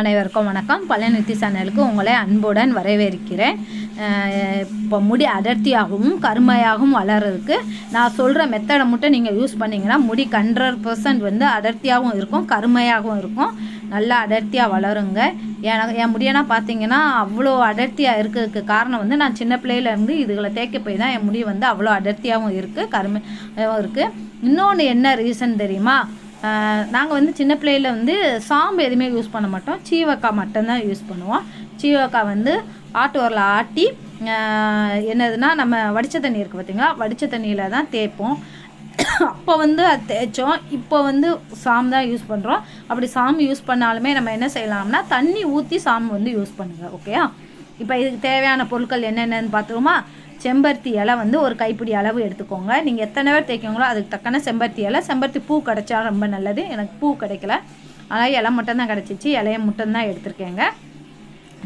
அனைவருக்கும் வணக்கம். பழனித்தி சேனலுக்கு உங்களை அன்புடன் வரவேற்கிறேன். இப்போ முடி அடர்த்தியாகவும் கருமையாகவும் வளர்கிறதுக்கு நான் சொல்கிற மெத்தடை மட்டும் நீங்கள் யூஸ் பண்ணிங்கன்னா முடி ஹண்ட்ரட் பர்சன்ட் வந்து அடர்த்தியாகவும் இருக்கும் கருமையாகவும் இருக்கும். நல்லா அடர்த்தியாக வளருங்க. எனக்கு என் முடியனா பார்த்தீங்கன்னா அவ்வளோ அடர்த்தியாக இருக்கிறதுக்கு காரணம் வந்து நான் சின்ன பிள்ளையிலேருந்து இதுகளை தேய்க்க போய் தான் என் முடி வந்து அவ்வளோ அடர்த்தியாகவும் இருக்குது கருமையாகவும் இருக்குது இன்னொன்று என்ன ரீசன் தெரியுமா? நாங்கள் வந்து சின்ன பிள்ளையில் வந்து சாம்பு எதுவுமே யூஸ் பண்ண மாட்டோம். சீவக்காய் மட்டும்தான் யூஸ் பண்ணுவோம். சீவக்காய் வந்து ஆட்டு ஆட்டி என்னதுன்னா நம்ம வடித்த தண்ணி இருக்குது பார்த்தீங்களா வடித்த தண்ணியில் தான் தேய்ப்போம். அப்போ வந்து அது தேய்ச்சோம். இப்போ வந்து சாம் தான் யூஸ் பண்ணுறோம் அப்படி சாம்பு யூஸ் பண்ணாலுமே நம்ம என்ன செய்யலாம்னா தண்ணி ஊற்றி சாம்பு வந்து யூஸ் பண்ணுங்கள் ஓகேயா இப்போ இதுக்கு தேவையான பொருட்கள் என்னென்னு பார்த்துருமா செம்பருத்தி இலை வந்து ஒரு கைப்பிடி அளவு எடுத்துக்கோங்க. நீங்கள் எத்தனை பேர் தேய்க்கீங்களோ அதுக்கு தக்கன செம்பருத்தி இலை. செம்பருத்தி பூ கிடச்சா ரொம்ப நல்லது. எனக்கு பூ கிடைக்கல. ஆனால் இலை மட்டும்தான் கிடச்சிச்சு. இலையை மட்டும்தான் எடுத்திருக்கேங்க.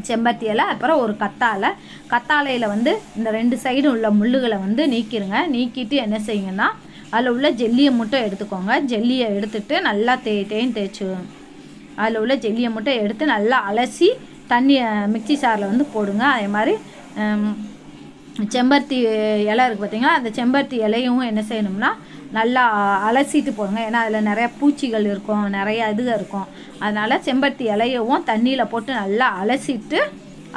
செம்பருத்தி இலை அப்புறம் ஒரு கத்தாழை. கத்தாழையில் வந்து இந்த ரெண்டு சைடும் உள்ள முள்ளுகளை வந்து நீக்கிடுங்க நீக்கிட்டு என்ன செய்யுங்கன்னா அதில் உள்ள ஜெல்லியை மட்டும் எடுத்துக்கோங்க. ஜெல்லியை எடுத்துட்டு நல்லா தே தேன் தேய்ச்சி. அதில் உள்ள ஜெல்லியை மட்டும் எடுத்து நல்லா அலசி தண்ணியை மிக்சி சாரில் வந்து போடுங்க. அதே மாதிரி செம்பருத்தி இலை இருக்குது பார்த்தீங்களா அந்த செம்பருத்தி இலையும் என்ன செய்யணும்னா நல்லா அலசிட்டு போடுங்க. ஏன்னா அதில் நிறையா பூச்சிகள் இருக்கும் நிறையா இது இருக்கும். அதனால் செம்பருத்தி இலையவும் தண்ணியில் போட்டு நல்லா அலசிட்டு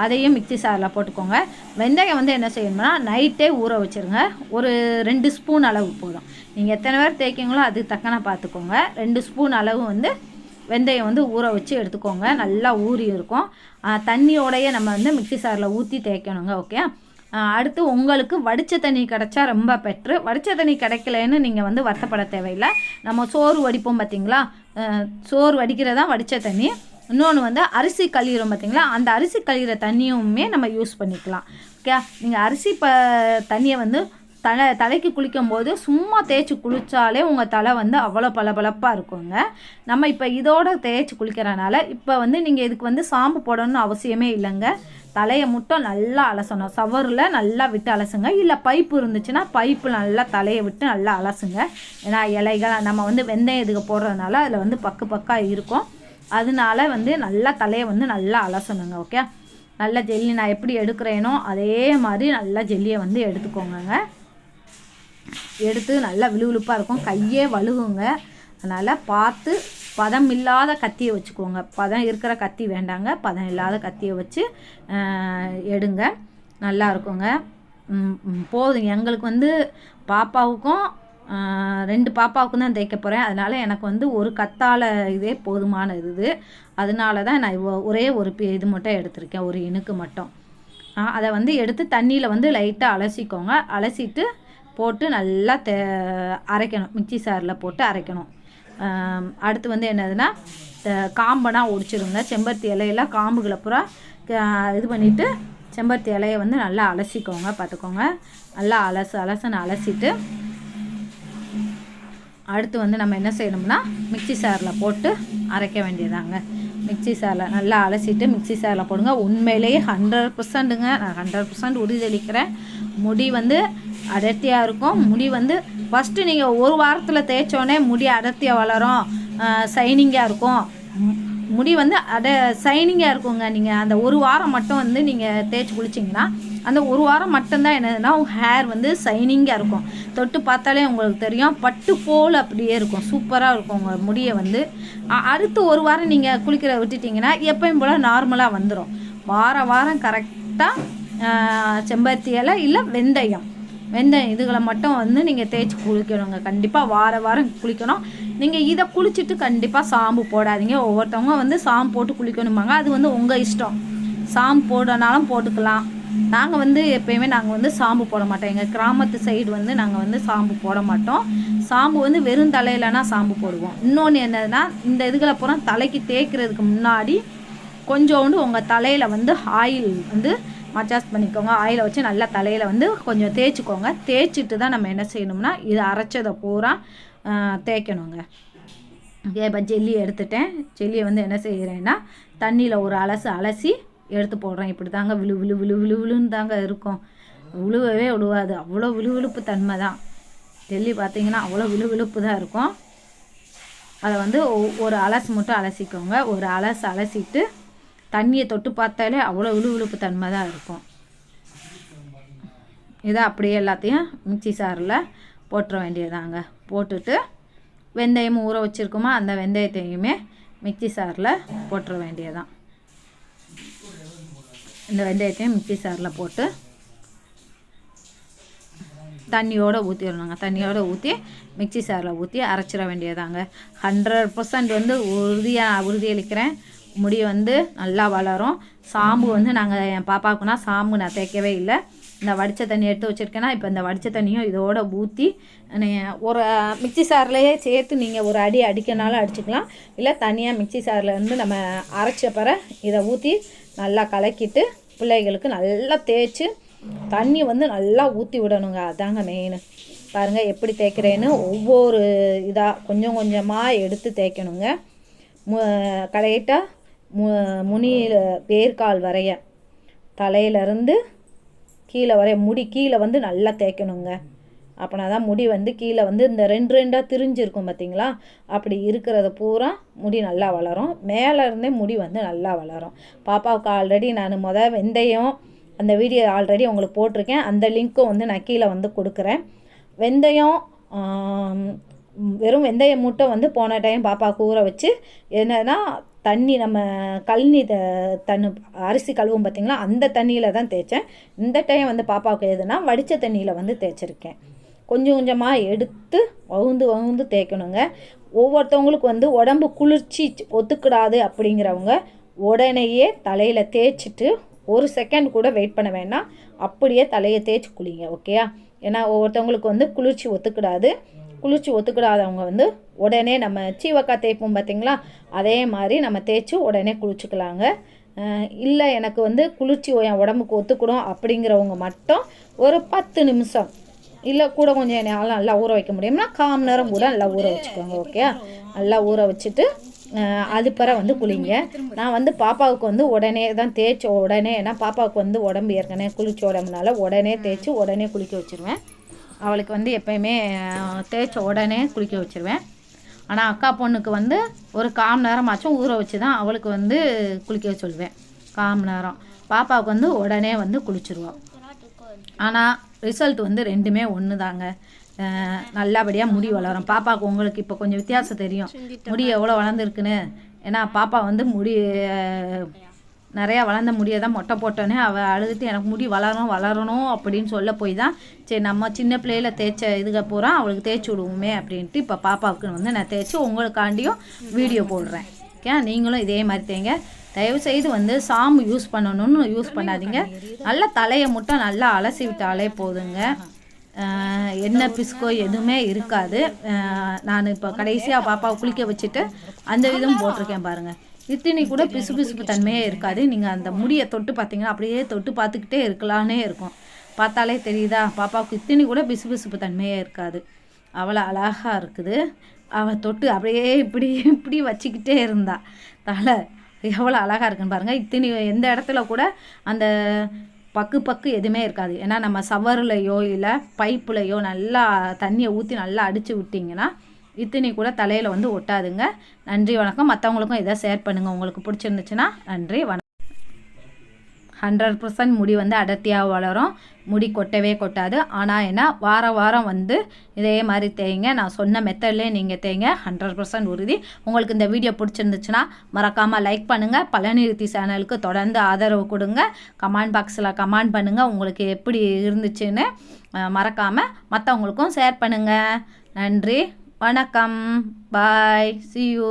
அதையும் மிக்சி சாரில் போட்டுக்கோங்க. வெந்தயம் வந்து என்ன செய்யணும்னா நைட்டே ஊற வச்சுருங்க. ஒரு ரெண்டு ஸ்பூன் அளவு போதும். நீங்கள் எத்தனை பேர் தேய்க்கிங்களோ அதுக்கு தக்கன பார்த்துக்கோங்க ரெண்டு ஸ்பூன் அளவு வந்து வெந்தயம் வந்து ஊற வச்சு எடுத்துக்கோங்க. நல்லா ஊறி இருக்கும். தண்ணியோடையே நம்ம வந்து மிக்சி சாரில் ஊற்றி தேய்க்கணுங்க ஓகே அடுத்து உங்களுக்கு வடித்த தண்ணி கிடச்சா ரொம்ப பெட்ரு. வடித்த தண்ணி கிடைக்கலன்னு நீங்கள் வந்து வருத்தப்பட தேவையில்லை. நம்ம சோறு வடிப்போம் பார்த்தீங்களா சோறு வடிக்கிறதான் வடித்த தண்ணி. இன்னொன்று வந்து அரிசி கழிகிறோம் பார்த்தீங்களா அந்த அரிசி கழிகிற தண்ணியுமே நம்ம யூஸ் பண்ணிக்கலாம். ஓகே? நீங்கள் அரிசி ப தண்ணியை வந்து தலை தலைக்கு குளிக்கும் போது சும்மா தேய்ச்சி குளித்தாலே உங்கள் தலை வந்து அவ்வளோ பளபளப்பாக இருக்குங்க. நம்ம இப்போ இதோட தேய்ச்சி குளிக்கிறனால இப்போ வந்து நீங்கள் இதுக்கு வந்து சாம்பு போடணும்னு அவசியமே இல்லைங்க. தலையை மட்டும் நல்லா அலசணும். சவரில் நல்லா விட்டு அலசுங்க. இல்லை பைப்பு இருந்துச்சுன்னா பைப்பு நல்லா தலையை விட்டு நல்லா அலசுங்க. ஏன்னா இலைகள் நம்ம வந்து வெந்தயம் இதுக்கு போடுறதுனால அதில் வந்து பக்கு பக்காக இருக்கும். அதனால வந்து நல்லா தலையை வந்து நல்லா அலசணுங்க ஓகே நல்லா ஜெல்லி நான் எப்படி எடுக்கிறேனோ அதே மாதிரி நல்லா ஜெல்லியை வந்து எடுத்துக்கோங்க எடுத்து நல்லா விழுவிழுப்பாக இருக்கும். கையே வழுகுங்க அதனால் பார்த்து பதம் இல்லாத கத்தியை வச்சுக்கோங்க. பதம் இருக்கிற கத்தி வேண்டாங்க. பதம் இல்லாத கத்தியை வச்சு எடுங்க. நல்லா இருக்குங்க. போதும் எங்களுக்கு வந்து பாப்பாவுக்கும் ரெண்டு பாப்பாவுக்கும் தான் தைக்க போகிறேன் அதனால் எனக்கு வந்து ஒரு கத்தால் இதே போதுமான இது. அதனால தான் நான் ஒரே ஒரு இது மட்டும் எடுத்திருக்கேன். ஒரு இனுக்கு மட்டும். அதை வந்து எடுத்து தண்ணியில் வந்து லைட்டாக அலசிக்கோங்க. அலசிட்டு போட்டு நல்லா தே அரைக்கணும். மிக்சி சாரில் போட்டு அரைக்கணும். அடுத்து வந்து என்னதுன்னா காம்பனாக ஒடிச்சிருங்க செம்பருத்தி இலையெல்லாம் காம்புகளை பூரா இது பண்ணிவிட்டு செம்பருத்தி இலையை வந்து நல்லா அலசிக்கோங்க பார்த்துக்கோங்க. நல்லா அலசு அலசனை அலசிட்டு அடுத்து வந்து நம்ம என்ன செய்யணும்னா மிக்சி சாரில் போட்டு அரைக்க வேண்டியதாங்க. மிக்சி சாரில் நல்லா அலசிட்டு மிக்சி சாரில் போடுங்க. உண்மையிலேயே ஹண்ட்ரட் பர்சன்ட்டுங்க நான் ஹண்ட்ரட் பர்சன்ட் உறுதியளிக்கிறேன் முடி வந்து அடர்த்தியாக இருக்கும். முடி வந்து ஃபஸ்ட்டு நீங்கள் ஒரு வாரத்தில் தேய்ச்சோடனே முடி அடர்த்தியாக வளரும். சைனிங்காக இருக்கும். முடி வந்து அட சைனிங்காக இருக்குங்க. நீங்கள் அந்த ஒரு வாரம் மட்டும் வந்து நீங்கள் தேய்ச்சி குளிச்சிங்கன்னா அந்த ஒரு வாரம் மட்டும்தான் என்னதுன்னா உங்கள் ஹேர் வந்து சைனிங்காக இருக்கும். தொட்டு பார்த்தாலே உங்களுக்கு தெரியும். பட்டு போல் அப்படியே இருக்கும். சூப்பராக இருக்கும் உங்கள் முடியை வந்து. அடுத்து ஒரு வாரம் நீங்கள் குளிக்கிற விட்டுட்டிங்கன்னா எப்பயும் போல் நார்மலாக வந்துடும் வார வாரம் கரெக்டாக செம்பருத்தி இலை இல்லை வெந்தயம். வெந்த இதுகளை மட்டும் வந்து நீங்கள் தேய்ச்சி குளிக்கணுங்க. கண்டிப்பாக வார வாரம் குளிக்கணும். நீங்கள் இதை குளிச்சுட்டு கண்டிப்பாக சாம்பு போடாதீங்க. ஒவ்வொருத்தவங்க வந்து சாம்பு போட்டு குளிக்கணுமாங்க அது வந்து உங்கள் இஷ்டம். சாம்பு போடனாலும் போட்டுக்கலாம். நாங்கள் வந்து எப்பயுமே நாங்கள் வந்து சாம்பு போட மாட்டோம். எங்கள் கிராமத்து சைடு வந்து நாங்கள் வந்து சாம்பு போட மாட்டோம். சாம்பு வந்து வெறும் தலையிலனா சாம்பு போடுவோம். இன்னொன்று என்னதுன்னா இந்த இதுகளை பூரா தலைக்கு தேய்க்கிறதுக்கு முன்னாடி கொஞ்சோண்டு உங்கள் தலையில் வந்து ஆயில் வந்து மசாஜ் பண்ணிக்கோங்க. ஆயிலை வச்சு நல்லா தலையில் வந்து கொஞ்சம் தேய்ச்சிக்கோங்க. தேய்ச்சிட்டு தான் நம்ம என்ன செய்யணும்னா இது அரைச்சதை பூரா தேய்க்கணுங்க. இப்போ ஜெல்லி எடுத்துட்டேன். ஜெல்லியை வந்து என்ன செய்கிறேன்னா தண்ணியில் ஒரு அலசு அலசி எடுத்து போடுறேன். இப்படி தாங்க விழு விழு விழு விழு விழுன்னு தாங்க இருக்கும். விழுவவே விழுவாது அவ்வளோ விழுவிழுப்பு தன்மை தான். ஜெல்லி பார்த்தீங்கன்னா அவ்வளோ விழுவிழுப்பு தான் இருக்கும். அதை வந்து ஒ- ஒரு அலசு மட்டும் அலசிக்கோங்க. ஒரு அலசு அலசிட்டு தண்ணியை தொட்டு பார்த்தாலே அவ்வளோ விழுவிழுப்பு தன்மை தான் இருக்கும். இதை அப்படியே எல்லாத்தையும் மிக்ஸி சாரில் போட்டுற வேண்டியதாங்க போட்டுட்டு வெந்தயமும் ஊற வச்சுருக்கோமா அந்த வெந்தயத்தையுமே மிக்ஸி சாரில் போட்டுற வேண்டியதான் இந்த வெந்தயத்தையும் மிக்ஸி சாரில் போட்டு தண்ணியோடு ஊற்றிடணுங்க தண்ணியோடு ஊற்றி மிக்ஸி சாரில் ஊற்றி அரைச்சிட வேண்டியதாங்க ஹண்ட்ரட் பர்சன்ட் வந்து உறுதியாக உறுதியளிக்கிறேன். முடி வந்து நல்லா வளரும். சாம்பு வந்து நாங்கள் என் பாப்பாவுக்குனா சாம்பு நான் தேய்க்கவே இல்லை. இந்த வடித்த தண்ணி எடுத்து வச்சுருக்கேன்னா இப்போ இந்த வடித்த தண்ணியும் இதோட ஊற்றி ஒரு மிக்ஸி சார்லேயே சேர்த்து நீங்கள் ஒரு அடி அடிக்கனாலும் அடிச்சுக்கலாம். இல்லை தனியாக மிக்ஸி சாரில் நம்ம அரைச்ச பிற இதை ஊற்றி நல்லா கலக்கிட்டு பிள்ளைகளுக்கு நல்லா தேய்ச்சி தண்ணி வந்து நல்லா ஊற்றி விடணுங்க. அதாங்க மெயின் பாருங்கள் எப்படி தேய்க்கிறேன்னு ஒவ்வொரு இதாக கொஞ்சம் கொஞ்சமாக எடுத்து தேய்க்கணுங்க. மு கரெக்டாக மு முனியில் வேர்க்கால் வரைய. தலையிலேருந்து கீழே வரைய. முடி கீழே வந்து நல்லா தேய்க்கணுங்க. அப்படின்னா தான் முடி வந்து கீழே வந்து இந்த ரெண்டு ரெண்டாக திரிஞ்சிருக்கும் பார்த்தீங்களா அப்படி இருக்கிறத பூரா முடி நல்லா வளரும். மேலே இருந்தே முடி வந்து நல்லா வளரும். பாப்பாவுக்கு ஆல்ரெடி நான் முத வெந்தயம் அந்த வீடியோ ஆல்ரெடி உங்களுக்கு போட்டிருக்கேன். அந்த லிங்க்கும் வந்து நான் கீழே வந்து கொடுக்குறேன். வெந்தயம் வெறும் வெந்தயம் மூட்டை வந்து போன டைம் பாப்பாவுக்கு ஊற வச்சு என்னன்னா தண்ணி நம்ம கழனி த தண்ணு அரிசி கழுவும் பார்த்திங்களா அந்த தண்ணியில் தான் தேய்ச்சேன். இந்த டைம் வந்து பாப்பாவுக்கு எதுனா வடித்த தண்ணியில் வந்து தேய்ச்சிருக்கேன். கொஞ்சம் கொஞ்சமாக எடுத்து வகுந்து வகுந்து தேய்க்கணுங்க. ஒவ்வொருத்தவங்களுக்கு வந்து உடம்பு குளிர்ச்சி ஒத்துக்கிடாது அப்படிங்கிறவங்க உடனேயே தலையில் தேய்ச்சிட்டு ஒரு செகண்ட் கூட வெயிட் பண்ண வேண்டாம். அப்படியே தலையை தேய்ச்சி குளிங்க ஓகேயா ஏன்னா ஒவ்வொருத்தவங்களுக்கு வந்து குளிர்ச்சி ஒத்துக்கிடாது. குளிர்ச்சி ஒத்துக்கிடாதவங்க வந்து உடனே நம்ம சீவக்காய் தேய்ப்போம் பார்த்தீங்களா? அதே மாதிரி நம்ம தேய்ச்சி உடனே குளிச்சுக்கலாங்க. இல்லை எனக்கு வந்து குளிர்ச்சி என் உடம்புக்கு ஒத்துக்கிடும் அப்படிங்கிறவங்க மட்டும் ஒரு பத்து நிமிஷம் இல்லை கூட கொஞ்சம் நேரம் நல்லா ஊற வைக்க முடியும்னா காம் நேரம் கூட நல்லா ஊற வச்சுக்கோங்க ஓகே நல்லா ஊற வச்சுட்டு அதுப்பறம் அது பிற வந்து குளிங்க. நான் வந்து பாப்பாவுக்கு வந்து உடனே தான் தேய்ச்ச உடனே ஏன்னா பாப்பாவுக்கு வந்து உடம்பு ஏற்கனவே குளிச்ச உடம்புனால உடனே தேய்ச்சி உடனே குளிக்க வச்சுருவேன். அவளுக்கு வந்து எப்பயுமே தேய்ச்ச உடனே குளிக்க வச்சிருவேன். ஆனால் அக்கா பொண்ணுக்கு வந்து ஒரு காம் நேரமாச்சும் ஊற வச்சு தான் அவளுக்கு வந்து குளிக்க சொல்லுவேன். காம் நேரம். பாப்பாவுக்கு வந்து உடனே வந்து குளிச்சிருவோம். ஆனால் ரிசல்ட் வந்து ரெண்டுமே ஒன்று தாங்க நல்லபடியாக முடி வளரும். பாப்பாவுக்கு உங்களுக்கு இப்போ கொஞ்சம் வித்தியாசம் தெரியும். முடி எவ்வளோ வளர்ந்துருக்குன்னு. ஏன்னா பாப்பா வந்து முடி நிறையா வளர்ந்த முடியை தான் மொட்டை போட்டோன்னே அவள் அழுதுட்டு எனக்கு முடி வளரணும் வளரணும் அப்படின்னு சொல்ல போய் தான் சரி நம்ம சின்ன பிள்ளையில் தேய்ச்ச இதுக பூரா அவளுக்கு தேய்ச்சி விடுவோமே அப்படின்ட்டு இப்போ பாப்பாவுக்கு வந்து நான் தேய்ச்சி உங்களுக்காண்டியும் வீடியோ போடுறேன். ஓகே நீங்களும் இதே மாதிரி தேங்க தயவுசெய்து வந்து சாம்பு யூஸ் பண்ணணும்னு யூஸ் பண்ணாதீங்க. நல்லா தலையை மட்டும் நல்லா அலசி விட்டாலே போதுங்க. என்ன எண்ணெய் பிஸ்கோ எதுவுமே இருக்காது. நான் இப்போ கடைசியாக பாப்பாவை குளிக்க வச்சுட்டு அந்த விதம் போட்டிருக்கேன் பாருங்கள் இத்தினி கூட பிசு பிசுப்பு தன்மையே இருக்காது. நீங்கள் அந்த முடியை தொட்டு பார்த்தீங்கன்னா அப்படியே தொட்டு பார்த்துக்கிட்டே இருக்கலான்னே இருக்கும். பார்த்தாலே தெரியுதா? பாப்பாவுக்கு இத்தினி கூட பிசு பிசுப்பு தன்மையே இருக்காது. அவ்வளோ அழகாக இருக்குது. அவள் தொட்டு அப்படியே இப்படி இப்படி வச்சுக்கிட்டே இருந்தா. தலை எவ்வளோ அழகாக இருக்குன்னு பாருங்கள் இத்தனி எந்த இடத்துல கூட அந்த பக்கு பக்கு எதுவுமே இருக்காது. ஏன்னா நம்ம சவர்லையோ இல்லை பைப்புலையோ நல்லா தண்ணியை ஊற்றி நல்லா அடித்து விட்டிங்கன்னா இத்தனி கூட தலையில் வந்து ஒட்டாதுங்க. நன்றி வணக்கம். மற்றவங்களுக்கும் இதை ஷேர் பண்ணுங்கள் உங்களுக்கு பிடிச்சிருந்துச்சுன்னா நன்றி வணக்கம். ஹண்ட்ரட் பர்சன்ட் முடி வந்து அடர்த்தியாக வளரும். முடி கொட்டவே கொட்டாது. ஆனால் என்ன வாரம் வாரம் வந்து இதே மாதிரி தேய்ங்க. நான் சொன்ன மெத்தட்லேயே நீங்கள் தேய்ங்க. ஹண்ட்ரட் பர்சன்ட் உறுதி. உங்களுக்கு இந்த வீடியோ பிடிச்சிருந்துச்சுன்னா மறக்காமல் லைக் பண்ணுங்கள் பழனிருத்தி சேனலுக்கு தொடர்ந்து ஆதரவு கொடுங்க. கமெண்ட் பாக்ஸில் கமெண்ட் பண்ணுங்கள் உங்களுக்கு எப்படி இருந்துச்சுன்னு மறக்காமல் மற்றவங்களுக்கும் ஷேர் பண்ணுங்கள் நன்றி. வணக்கம். பாய் சி யூ